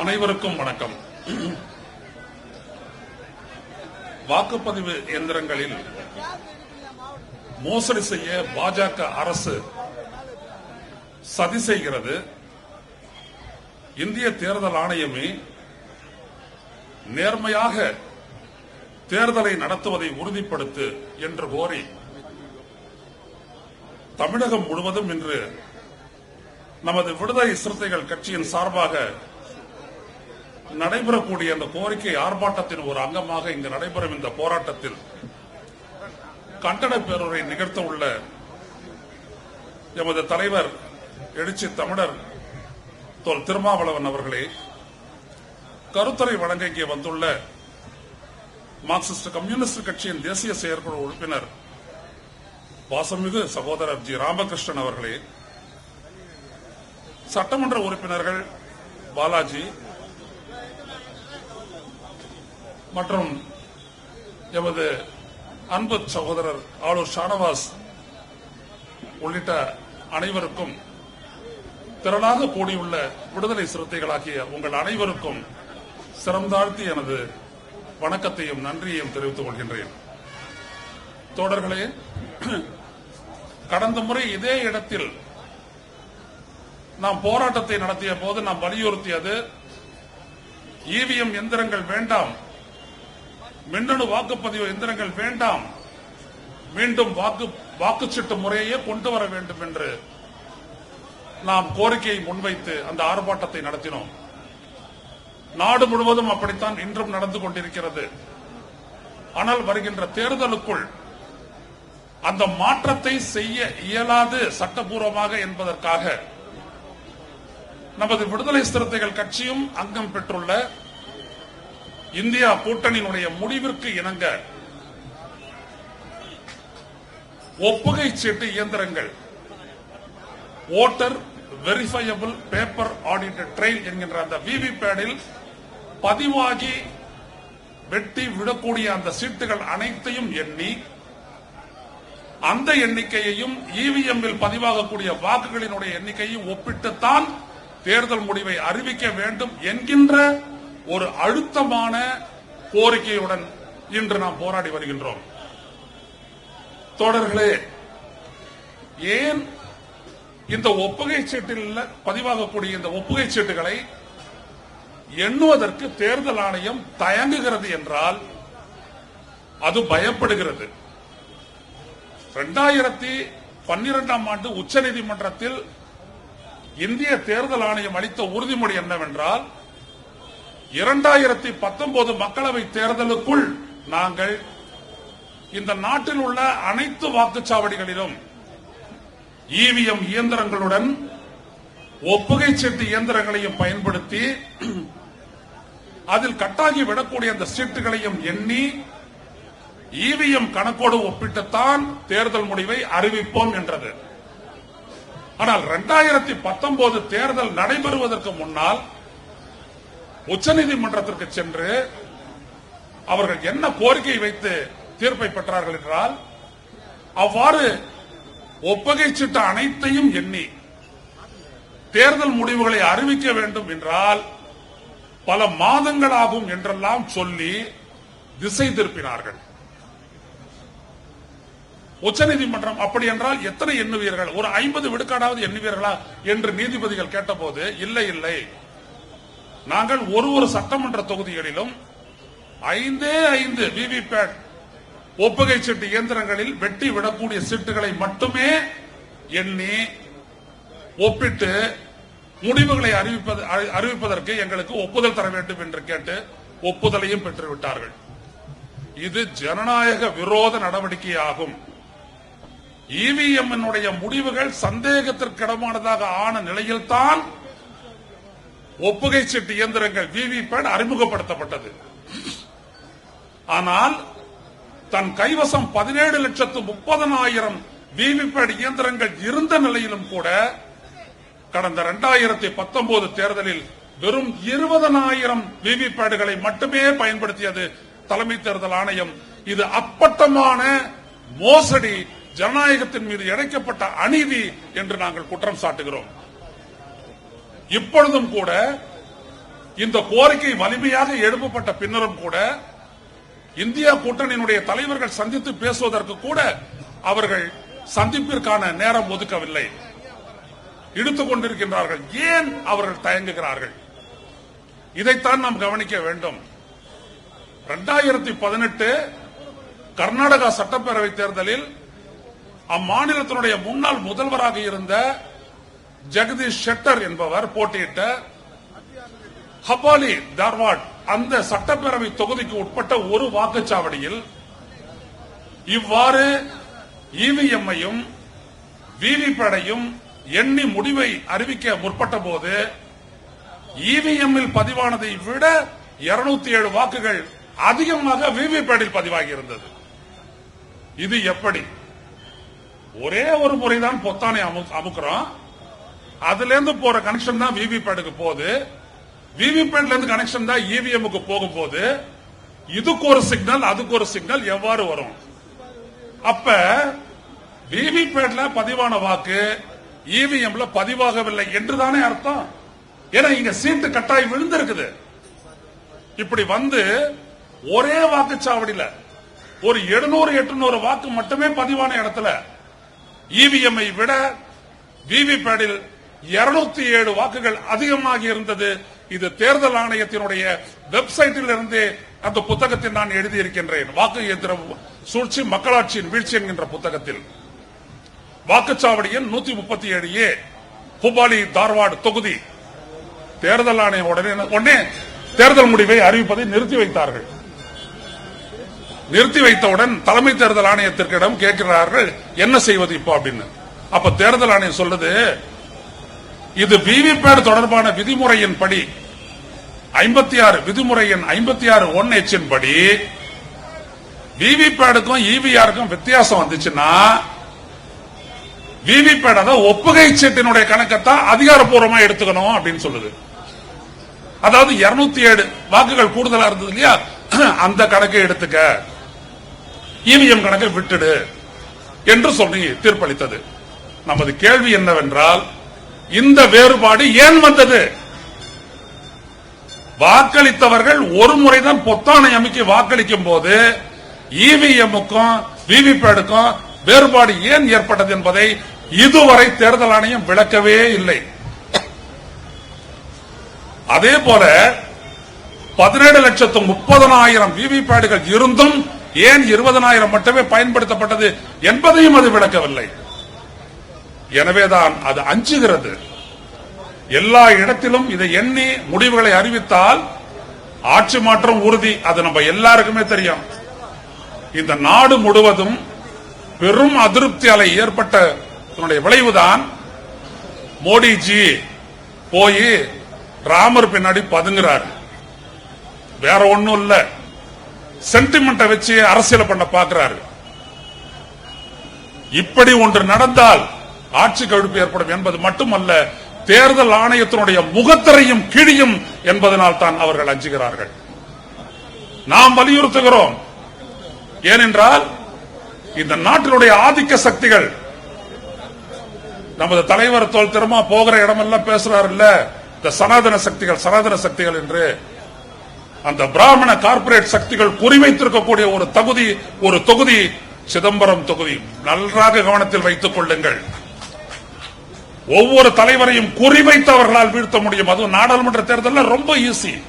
அனைவருக்கும் வணக்கம். வாக்குப்பதிவு இயந்திரங்களில் மோசடி செய்ய பாஜக அரசு சதி செய்கிறது. இந்திய தேர்தல் ஆணையமே நேர்மையாக தேர்தலை நடத்துவதை உறுதிப்படுத்து என்று கோரி தமிழகம் முழுவதும் இன்று நமது விடுதலை சிறுத்தைகள் கட்சியின் சார்பாக நடைபெறக்கூடிய அந்த கோரிக்கை ஆர்ப்பாட்டத்தின் ஒரு அங்கமாக இங்கு நடைபெறும் இந்த போராட்டத்தில் கண்டன பேரூரை நிகழ்த்த உள்ள எமது தலைவர் எழுச்சி தமிழர் தோல் திருமாவளவன் அவர்களே கருத்தரை வழங்க இங்கே வந்துள்ள மார்க்சிஸ்ட் கம்யூனிஸ்ட் கட்சியின் தேசிய செயற்குழு உறுப்பினர் வாசமிகு சகோதரர் ஜி ராமகிருஷ்ணன் அவர்களே சட்டமன்ற உறுப்பினர்கள் பாலாஜி மற்றும் எமது அன்பு சகோதரர் ஆளு ஷானவாஸ் உள்ளிட்ட அனைவருக்கும் திரளாக கூடியுள்ள விடுதலை சிறுத்தைகளாகிய உங்கள் அனைவருக்கும் சிறந்தாழ்த்தி எனது வணக்கத்தையும் நன்றியையும் தெரிவித்துக் கொள்கின்றேன். தோழர்களே கடந்த முறை இதே இடத்தில் நாம் போராட்டத்தை நடத்திய போது நாம் வலியுறுத்தியது இவிஎம் எந்திரங்கள் வேண்டாம் மின்னணு வாக்குப்பதிவு எந்திரங்கள் வேண்டாம். மீண்டும் வாக்கு வாக்குச்சீட்டு முறையே கொண்டு வர வேண்டும் என்று நாம் கோரிக்கையை முன்வைத்து அந்த ஆர்ப்பாட்டத்தை நடத்தினோம். நாடு முழுவதும் அப்படித்தான் இன்றும் நடந்து கொண்டிருக்கிறது. ஆனால் வருகின்ற தேர்தலுக்குள் அந்த மாற்றத்தை செய்ய இயலாது சட்டபூர்வமாக என்பதற்காக நமது விடுதலை சிறுத்தைகள் கட்சியும் அங்கம் பெற்றுள்ள இந்தியா கூட்டணியினுடைய முடிவிற்கு இணங்க ஒப்புகை சீட்டு இயந்திரங்கள். Voter verifiable paper audited trail என்கின்ற அந்த விவி பேடில் பதிவாகி வெட்டி விடக்கூடிய அந்த சீட்டுகள் அனைத்தையும் எண்ணி அந்த எண்ணிக்கையையும் இவிஎம்மில் பதிவாகக்கூடிய வாக்குகளினுடைய எண்ணிக்கையும் ஒப்பிட்டுத்தான் தேர்தல் முடிவை அறிவிக்க வேண்டும் என்கின்ற ஒரு அழுத்தமான கோரிக்கையுடன் இன்று நாம் போராடி வருகின்றோம். தோழர்களே ஏன் இந்த ஒப்புகை சீட்டில் பதிவாகக்கூடிய இந்த ஒப்புகை சீட்டுகளை எண்ணுவதற்கு தேர்தல் ஆணையம் தயங்குகிறது என்றால் அது பயப்படுகிறது. இரண்டாயிரத்தி பன்னிரெண்டாம் ஆண்டு உச்சநீதிமன்றத்தில் இந்திய தேர்தல் ஆணையம் அளித்த உறுதிமொழி என்னவென்றால் இரண்டாயிரத்தி பத்தொன்பது மக்களவை தேர்தலுக்குள் நாங்கள் இந்த நாட்டில் உள்ள அனைத்து வாக்குச்சாவடிகளிலும் இவிஎம் இயந்திரங்களுடன் ஒப்புகை சீட்டு இயந்திரங்களையும் பயன்படுத்தி அதில் கட்டாகி விடக்கூடிய அந்த சீட்டுகளையும் எண்ணி இவிஎம் கணக்கோடு ஒப்பிட்டுத்தான் தேர்தல் முடிவை அறிவிப்போம் என்றது. ஆனால் இரண்டாயிரத்தி பத்தொன்பது தேர்தல் நடைபெறுவதற்கு முன்னால் உச்சநீதிமன்றத்திற்கு சென்று அவர்கள் என்ன கோரிக்கை வைத்து தீர்ப்பை பெற்றார்கள் என்றால் அவ்வாறு ஒப்பகை சீட்டு அனைத்தையும் எண்ணி தேர்தல் முடிவுகளை அறிவிக்க வேண்டும் என்றால் பல மாதங்களாகும் என்றெல்லாம் சொல்லி திசை திருப்பினார்கள். உச்சநீதிமன்றம் அப்படி என்றால் எத்தனை எண்ணுவீர்கள்? ஒரு ஐம்பது விடுக்காடாவது எண்ணுவீர்களா? என்று நீதிபதிகள் கேட்டபோது இல்லை இல்லை. நாங்கள் ஒரு ஒரு சட்டமன்ற தொகுதிகளிலும் ஐந்தே ஐந்து விவிபேட் ஒப்புகை சீட்டு இயந்திரங்களில் வெட்டி விடக்கூடிய சீட்டுகளை மட்டுமே எண்ணி ஒப்பிட்டு முடிவுகளை அறிவிப்பது அறி- அறிவிப்பதற்கு எங்களுக்கு ஒப்புதல் தர வேண்டும் என்று கேட்டு ஒப்புதலையும் பெற்றுவிட்டார்கள். இது ஜனநாயக விரோத நடவடிக்கையாகும். இவிஎம் முடிவுகள் சந்தேகத்திற்கிடமானதாக ஆன நிலையில்தான் ஒப்புகை சீட்டு இயந்திரங்கள் விவிபேட் அறிமுகப்படுத்தப்பட்டது. ஆனால் தன் கைவசம் பதினேழு லட்சத்து முப்பதனாயிரம் விவிபேட் இயந்திரங்கள் இருந்த நிலையிலும் கூட கடந்த இரண்டாயிரத்தி பத்தொன்பது தேர்தலில் வெறும் இருபதனாயிரம் விவிபேடுகளை மட்டுமே பயன்படுத்தியது தலைமை தேர்தல் ஆணையம். இது அப்பட்டமான மோசடி ஜனநாயகத்தின் மீது இழைக்கப்பட்ட அநீதி என்று நாங்கள் குற்றம் சாட்டுகிறோம். இப்பொழுதும் கூட இந்த கோரிக்கை வலிமையாக எழுப்பப்பட்ட பின்னரும் கூட இந்தியா கூட்டணியினுடைய தலைவர்கள் சந்தித்து பேசுவதற்கு கூட அவர்கள் சந்திப்பிற்கான நேரம் ஒதுக்கவில்லை. இழுத்துக் கொண்டிருக்கின்றார்கள். ஏன் அவர்கள் தயங்குகிறார்கள்? இதைத்தான் நாம் கவனிக்க வேண்டும். இரண்டாயிரத்தி பதினெட்டு கர்நாடகா சட்டப்பேரவை தேர்தலில் அம்மாநிலத்தினுடைய முன்னாள் முதல்வராக இருந்த ஜெகதீஷ் ஷெட்டர் என்பவர் போட்டியிட்ட ஹபாலி தார்வாட் அந்த சட்டப்பேரவை தொகுதிக்கு உட்பட்ட ஒரு வாக்குச்சாவடியில் இவ்வாறு இவிஎம்ஐயும் விவிபேடையும் எண்ணி முடிவை அறிவிக்க முற்பட்ட போது இவிஎம்மில் பதிவானதை விட 207 ஏழு வாக்குகள் அதிகமாக விவிபேடில் பதிவாகி இருந்தது இது எப்படி? ஒரே ஒரு முறைதான் பொத்தானை அமுக்கிறோம். அதுல இருந்து போற கனெக்ஷன் தான் விவிபேடுக்கு போகுது. விவிபேட்ல இருந்து கனெக்ஷன் தான் இவிஎம்க்கு போகும் போது இதுக்கு ஒரு சிக்னல் அதுக்கு ஒரு சிக்னல் எவ்வாறு வரும்? அப்ப விவிபேட்ல பதிவான வாக்கு இவிஎம்ல பதிவாகவில்லை என்றுதானே அர்த்தம். ஏன்னா இங்க சீட்டு கட்டாயம் விழுந்திருக்குது. இப்படி வந்து ஒரே வாக்குச்சாவடியில ஒரு 700 800 வாக்கு மட்டுமே பதிவான இடத்துல இவிஎம்ஐ விட விவிபேடில் 207 ஏழு வாக்குகள் அதிகமாகி இருந்தது. இது தேர்தல் ஆணையத்தினுடைய வெப்சைட்டில் இருந்து அந்த புத்தகத்தில் நான் எழுதியிருக்கின்றேன். வாக்கு இயந்திர சூழ்ச்சி மக்களாட்சியின் வீழ்ச்சி என்கின்ற புத்தகத்தில். வாக்குச்சாவடியின் நூத்தி முப்பத்தி ஏழு ஏ ஹுபாலி தார்வாடு தொகுதி. தேர்தல் ஆணையம் உடனே உடனே தேர்தல் முடிவை அறிவிப்பதை நிறுத்தி வைத்தார்கள். நிறுத்தி வைத்தவுடன் தலைமை தேர்தல் ஆணையத்திற்கிடம் கேட்கிறார்கள் என்ன செய்வது இப்போ அப்படின்னு. அப்ப தேர்தல் ஆணையம் சொல்றது இது விவிபேட் தொடர்பான விதிமுறையின் படி ஐம்பத்தி ஆறு விதிமுறையின் ஐம்பத்தி ஆறு ஒன் எச்சின் படி விவிபேடுக்கும் இவிஆருக்கும் வித்தியாசம் வந்துச்சுன்னா விவிபேட் அதாவது ஒப்புகை சீட்டினுடைய கணக்கத்தான் அதிகாரப்பூர்வமா எடுத்துக்கணும் அப்படின்னு சொல்லுது. அதாவது 207 ஏழு வாக்குகள் கூடுதலா இருந்தது இல்லையா? அந்த கணக்கை எடுத்துக்க. இவிஎம் கணக்கை விட்டுடு என்று சொல்லி தீர்ப்பளித்தது. நமது கேள்வி என்னவென்றால் இந்த வேறுபாடு ஏன் வந்தது? வாக்களித்தவர்கள் ஒரு முறைதான் பொத்தானை அமைக்க வாக்களிக்கும் போது இவிஎம்முக்கும் விவிபேடுக்கும் வேறுபாடு ஏன் ஏற்பட்டது என்பதை இதுவரை தேர்தல் ஆணையம் விளக்கவே இல்லை. அதே போல பதினேழு லட்சத்து முப்பதனாயிரம் விவிபேடுகள் இருந்தும் ஏன் இருபதனாயிரம் மட்டுமே பயன்படுத்தப்பட்டது என்பதையும் அது விளக்கவில்லை. எனவேதான் அது அஞ்சுகிறது. எல்லா இடத்திலும் இதை எண்ணி முடிவுகளை அறிவித்தால் ஆட்சி மாற்றம் உறுதி. அது நம்ம எல்லாருக்குமே தெரியும். இந்த நாடு முழுவதும் பெரும் அதிருப்தி அலை ஏற்பட்ட இதனுடைய விளைவுதான் மோடிஜி போய் ராமர் பின்னாடி பதுங்குறாரு. வேற ஒண்ணும் இல்ல. சென்டிமெண்ட்டை வச்சு அரசியல் பண்ண பாக்குறாரு. இப்படி ஒன்று நடந்தால் ஆட்சி கவிழ்ப்பு ஏற்படும் என்பது மட்டுமல்ல தேர்தல் ஆணையத்தினுடைய முகத்திரையும் கிழியும் என்பதனால் தான் அவர்கள் அஞ்சுகிறார்கள். நாம் வலியுறுத்துகிறோம். ஏனென்றால் இந்த நாட்டினுடைய ஆதிக்க சக்திகள் நமது தலைவர் தோல் திறமா போகிற இடமெல்லாம் பேசுறாரு இல்ல இந்த சனாதன சக்திகள் சனாதன சக்திகள் என்று. அந்த பிராமண கார்பரேட் சக்திகள் குறிவைத்திருக்கக்கூடிய ஒரு தகுதி ஒரு தொகுதி சிதம்பரம் தொகுதி. நன்றாக கவனத்தில் வைத்துக் கொள்ளுங்கள். ஒவ்வொரு தலைவரையும் குறிவைத்தவர்களால் வீழ்த்த முடியும். அதுவும் நாடாளுமன்ற தேர்தலில் ரொம்ப ஈஸி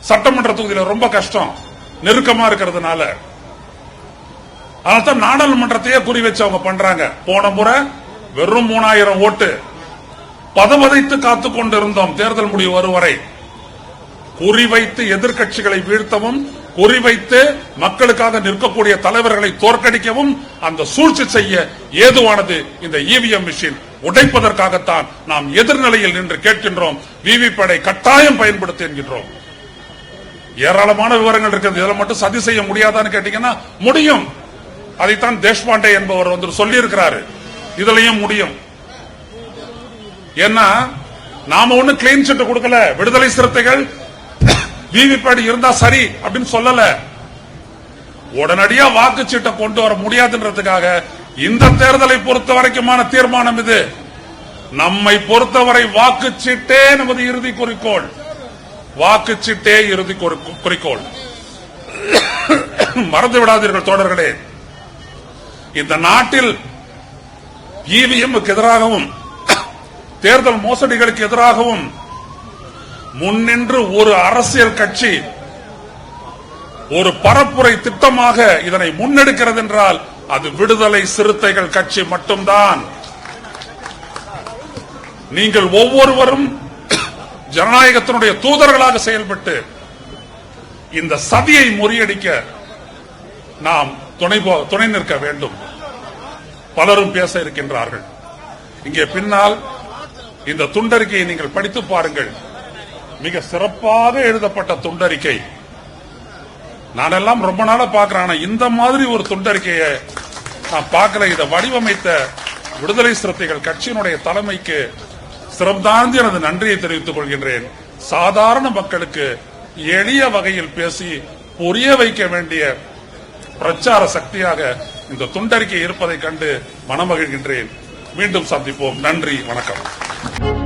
சட்டமன்ற தொகுதியில் ரொம்ப கஷ்டம். நெருக்கமா இருக்கிறதுனால. அதனால்தான் நாடாளுமன்றத்தையே குறி வச்சு அவங்க பண்றாங்க. போன முறை வெறும் மூணாயிரம் ஓட்டு. பதவதைத்து காத்துக் கொண்டிருந்தோம் தேர்தல் முடிவு வரும் வரை குறிவைத்து எதிர்கட்சிகளை வீழ்த்தவும் குறிவைத்து மக்களுக்காக நிற்கக்கூடிய தலைவர்களை தோற்கடிக்கவும் அந்த சூழ்ச்சி செய்ய ஏதுவானது இந்த இவிஎம் மிஷின் உடைப்பதற்காகத்தான் நாம் எதிர்நிலையில் நின்று கேட்கின்றோம். விவிபேடை கட்டாயம் பயன்படுத்த என்கின்றோம். ஏராளமான விவரங்கள் இருக்கிறது இதில் மட்டும் சதி செய்ய முடியாதான்னு கேட்டீங்கன்னா முடியும். அதைத்தான் தேஷ்பாண்டே என்பவர் வந்து சொல்லி இருக்கிறாரு இதுலயும் முடியும். ஏன்னா நாம ஒண்ணு கிளீன் சிட்டு கொடுக்கல. விடுதலை சிறுத்தைகள் விவிபேட் இருந்தா சரி அப்படின்னு சொல்லல. உடனடியா வாக்குச்சீட்டை கொண்டு வர முடியாதுன்றதுக்காக இந்த தேர்தலை பொறுத்த வரைக்குமான தீர்மானம் இது. நம்மை பொறுத்தவரை வாக்குச்சீட்டே நமது இறுதி குறிக்கோள். வாக்குச்சீட்டே இறுதி குறிக்கோள். மறந்து விடாதீர்கள் தோழர்களே. இந்த நாட்டில் இவிஎம்முக்கு எதிராகவும் தேர்தல் மோசடிகளுக்கு எதிராகவும் முன்னின்று ஒரு அரசியல் கட்சி ஒரு பரப்புரை திட்டமாக இதனை முன்னெடுக்கிறது என்றால் அது விடுதலை சிறுத்தைகள் கட்சி மட்டும்தான். நீங்கள் ஒவ்வொருவரும் ஜனநாயகத்தினுடைய தூதர்களாக செயல்பட்டு இந்த சதியை முறியடிக்க நாம் துணை துணை நிற்க வேண்டும். பலரும் பேச இருக்கின்றார்கள். இங்கே பின்னால் இந்த துண்டறிக்கையை நீங்கள் படித்து பாருங்கள். மிக சிறப்பாக எழுதப்பட்ட துண்டறிக்கை. நான் எல்லாம் ரொம்ப நாளா பாக்குறேன் ஆனா இந்த மாதிரி ஒரு துண்டறிக்கையை நான் பார்க்கல. இதை வடிவமைத்த விடுதலை சிறுத்தைகள் கட்சியினுடைய தலைமைக்கு சிறந்தாழ்ந்து எனது நன்றியை தெரிவித்துக் கொள்கின்றேன். சாதாரண மக்களுக்கு எளிய வகையில் பேசி புரிய வைக்க வேண்டிய பிரச்சார சக்தியாக இந்த துண்டறிக்கை இருப்பதை கண்டு மனமகிழ்கின்றேன். மீண்டும் சந்திப்போம். நன்றி வணக்கம்.